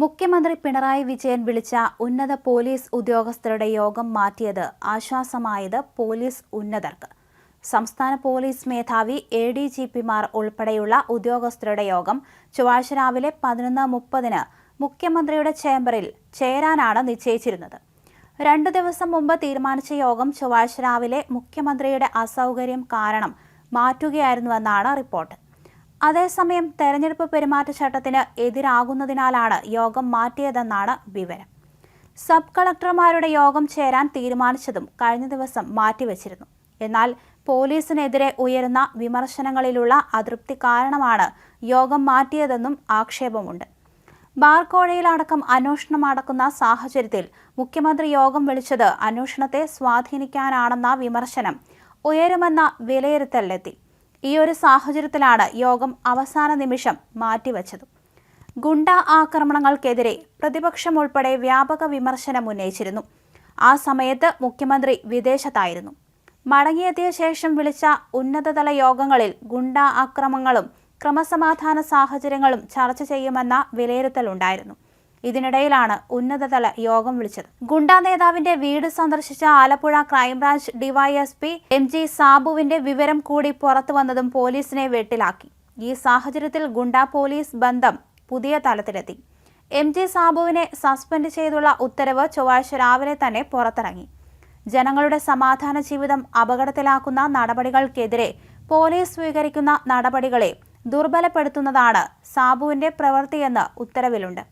മുഖ്യമന്ത്രി പിണറായി വിജയൻ വിളിച്ച ഉന്നത പോലീസ് ഉദ്യോഗസ്ഥരുടെ യോഗം മാറ്റിയത് ആശ്വാസമായത് പോലീസ് ഉന്നതർക്ക്. സംസ്ഥാന പോലീസ് മേധാവി എ ഡി ജി പിമാർ ഉൾപ്പെടെയുള്ള ഉദ്യോഗസ്ഥരുടെ യോഗം ചൊവ്വാഴ്ച രാവിലെ പതിനൊന്ന് മുപ്പതിന് മുഖ്യമന്ത്രിയുടെ ചേംബറിൽ ചേരാനാണ് നിശ്ചയിച്ചിരുന്നത്. രണ്ടു ദിവസം മുമ്പ് തീരുമാനിച്ച യോഗം ചൊവ്വാഴ്ച രാവിലെ മുഖ്യമന്ത്രിയുടെ അസൗകര്യം കാരണം മാറ്റുകയായിരുന്നുവെന്നാണ് റിപ്പോർട്ട്. അതേസമയം തെരഞ്ഞെടുപ്പ് പെരുമാറ്റച്ചട്ടത്തിന് എതിരാകുന്നതിനാലാണ് യോഗം മാറ്റിയതെന്നാണ് വിവരം. സബ് കളക്ടർമാരുടെ യോഗം ചേരാൻ തീരുമാനിച്ചതും കഴിഞ്ഞ ദിവസം മാറ്റിവെച്ചിരുന്നു. എന്നാൽ പോലീസിനെതിരെ ഉയരുന്ന വിമർശനങ്ങളിലുള്ള അതൃപ്തി കാരണമാണ് യോഗം മാറ്റിയതെന്നും ആക്ഷേപമുണ്ട്. ബാർക്കോഴയിലടക്കം അന്വേഷണം നടക്കുന്ന സാഹചര്യത്തിൽ മുഖ്യമന്ത്രി യോഗം വിളിച്ചത് അന്വേഷണത്തെ സ്വാധീനിക്കാനാണെന്ന വിമർശനം ഉയരുമെന്ന വിലയിരുത്തലിലെത്തി. ഈ ഒരു സാഹചര്യത്തിലാണ് യോഗം അവസാന നിമിഷം മാറ്റിവച്ചത്. ഗുണ്ട ആക്രമണങ്ങൾക്കെതിരെ പ്രതിപക്ഷം ഉൾപ്പെടെ വ്യാപക വിമർശനം ഉന്നയിച്ചിരുന്നു. ആ സമയത്ത് മുഖ്യമന്ത്രി വിദേശത്തായിരുന്നു. മടങ്ങിയെത്തിയ ശേഷം വിളിച്ച ഉന്നതതല യോഗങ്ങളിൽ ഗുണ്ട ആക്രമണങ്ങളും ക്രമസമാധാന സാഹചര്യങ്ങളും ചർച്ച ചെയ്യുമെന്ന വിലയിരുത്തലുണ്ടായിരുന്നു. ഇതിനിടയിലാണ് ഉന്നതതല യോഗം വിളിച്ചത്. ഗുണ്ടാ നേതാവിന്റെ വീട് സന്ദർശിച്ച Alappuzha crime branch DYSP M G സാബുവിന്റെ വിവരം കൂടി പുറത്തു വന്നതും പോലീസിനെ വെട്ടിലാക്കി. ഈ സാഹചര്യത്തിൽ ഗുണ്ടാ പോലീസ് ബന്ധം പുതിയ തലത്തിലെത്തി. എം ജി സാബുവിനെ സസ്പെൻഡ് ചെയ്തുള്ള ഉത്തരവ് ചൊവ്വാഴ്ച രാവിലെ തന്നെ പുറത്തിറങ്ങി. ജനങ്ങളുടെ സമാധാന ജീവിതം അപകടത്തിലാക്കുന്ന നടപടികൾക്കെതിരെ പോലീസ് സ്വീകരിക്കുന്ന നടപടികളെ ദുർബലപ്പെടുത്തുന്നതാണ് സാബുവിന്റെ പ്രവൃത്തിയെന്ന് ഉത്തരവിലുണ്ട്.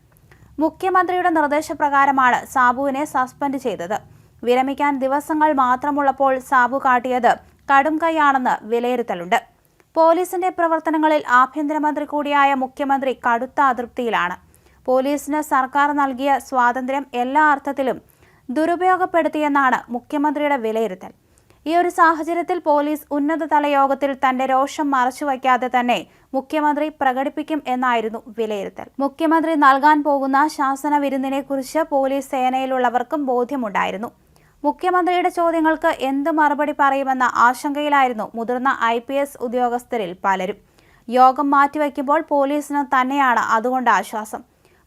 മുഖ്യമന്ത്രിയുടെ നിർദ്ദേശപ്രകാരമാണ് സാബുവിനെ സസ്പെൻഡ് ചെയ്തത്. വിരമിക്കാൻ ദിവസങ്ങൾ മാത്രമുള്ളപ്പോൾ സാബു കാട്ടിയത് കടും കൈയാണെന്ന് വിലയിരുത്തലുണ്ട്. പോലീസിന്റെ പ്രവർത്തനങ്ങളിൽ ആഭ്യന്തരമന്ത്രി കൂടിയായ മുഖ്യമന്ത്രി കടുത്ത അതൃപ്തിയിലാണ്. പോലീസിന് സർക്കാർ നൽകിയ സ്വാതന്ത്ര്യം എല്ലാ അർത്ഥത്തിലും ദുരുപയോഗപ്പെടുത്തിയെന്നാണ് മുഖ്യമന്ത്രിയുടെ വിലയിരുത്തൽ. ഈ ഒരു സാഹചര്യത്തിൽ പോലീസ് ഉന്നതതല യോഗത്തിൽ തന്റെ രോഷം മറച്ചുവയ്ക്കാതെ തന്നെ മുഖ്യമന്ത്രി പ്രകടിപ്പിക്കും എന്നായിരുന്നു വിലയിരുത്തൽ. മുഖ്യമന്ത്രി നൽകാൻ പോകുന്ന ശാസന വിരുന്നിനെക്കുറിച്ച് പോലീസ് സേനയിലുള്ളവർക്കും ബോധ്യമുണ്ടായിരുന്നു. മുഖ്യമന്ത്രിയുടെ ചോദ്യങ്ങൾക്ക് എന്ത് മറുപടി പറയുമെന്ന ആശങ്കയിലായിരുന്നു മുതിർന്ന ഐ ഉദ്യോഗസ്ഥരിൽ പലരും. യോഗം മാറ്റിവെക്കുമ്പോൾ പോലീസിന് തന്നെയാണ് അതുകൊണ്ട് ആശ്വാസം.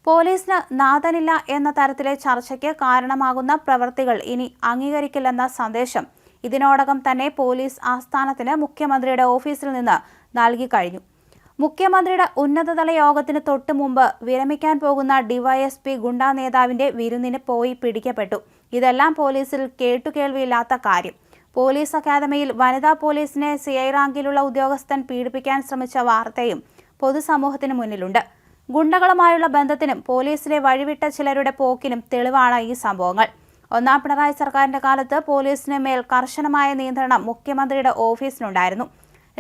പോലീസിന് നാഥനില്ല എന്ന തരത്തിലെ ചർച്ചയ്ക്ക് കാരണമാകുന്ന പ്രവൃത്തികൾ ഇനി അംഗീകരിക്കില്ലെന്ന സന്ദേശം ഇതിനോടകം തന്നെ പോലീസ് ആസ്ഥാനത്തിന് മുഖ്യമന്ത്രിയുടെ ഓഫീസിൽ നിന്ന് നൽകി കഴിഞ്ഞു. മുഖ്യമന്ത്രിയുടെ ഉന്നതതല യോഗത്തിന് തൊട്ടു മുമ്പ് വിരമിക്കാൻ പോകുന്ന ഡിവൈഎസ്പി ഗുണ്ടാ നേതാവിന്റെ വിരുന്നിന് പോയി പിടിക്കപ്പെട്ടു. ഇതെല്ലാം പോലീസിൽ കേട്ടുകേൾവിയില്ലാത്ത കാര്യം. പോലീസ് അക്കാദമിയിൽ വനിതാ പോലീസിനെ സി ഐ റാങ്കിലുള്ള ഉദ്യോഗസ്ഥൻ പീഡിപ്പിക്കാൻ ശ്രമിച്ച വാർത്തയും പൊതുസമൂഹത്തിന് മുന്നിലുണ്ട്. ഗുണ്ടകളുമായുള്ള ബന്ധത്തിനും പോലീസിലെ വഴിവിട്ട ചിലരുടെ പോക്കിനും തെളിവാണ് ഈ സംഭവങ്ങൾ. ഒന്നാം പിണറായി സർക്കാരിന്റെ കാലത്ത് പോലീസിന് മേൽ കർശനമായ നിയന്ത്രണം മുഖ്യമന്ത്രിയുടെ ഓഫീസിനുണ്ടായിരുന്നു.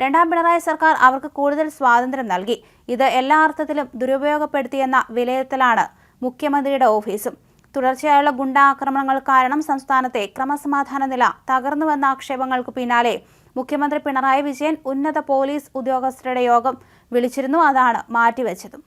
രണ്ടാം പിണറായി സർക്കാർ അവർക്ക് കൂടുതൽ സ്വാതന്ത്ര്യം നൽകി. ഇത് എല്ലാ അർത്ഥത്തിലും ദുരുപയോഗപ്പെടുത്തിയെന്ന വിലയിരുത്തലാണ് മുഖ്യമന്ത്രിയുടെ ഓഫീസും. തുടർച്ചയായുള്ള ഗുണ്ടാക്രമണങ്ങൾ കാരണം സംസ്ഥാനത്തെ ക്രമസമാധാന നില തകർന്നുവെന്ന ആക്ഷേപങ്ങൾക്ക് പിന്നാലെ മുഖ്യമന്ത്രി പിണറായി വിജയൻ ഉന്നത പോലീസ് ഉദ്യോഗസ്ഥരുടെ യോഗം വിളിച്ചിരുന്നു. അതാണ് മാറ്റിവെച്ചതും.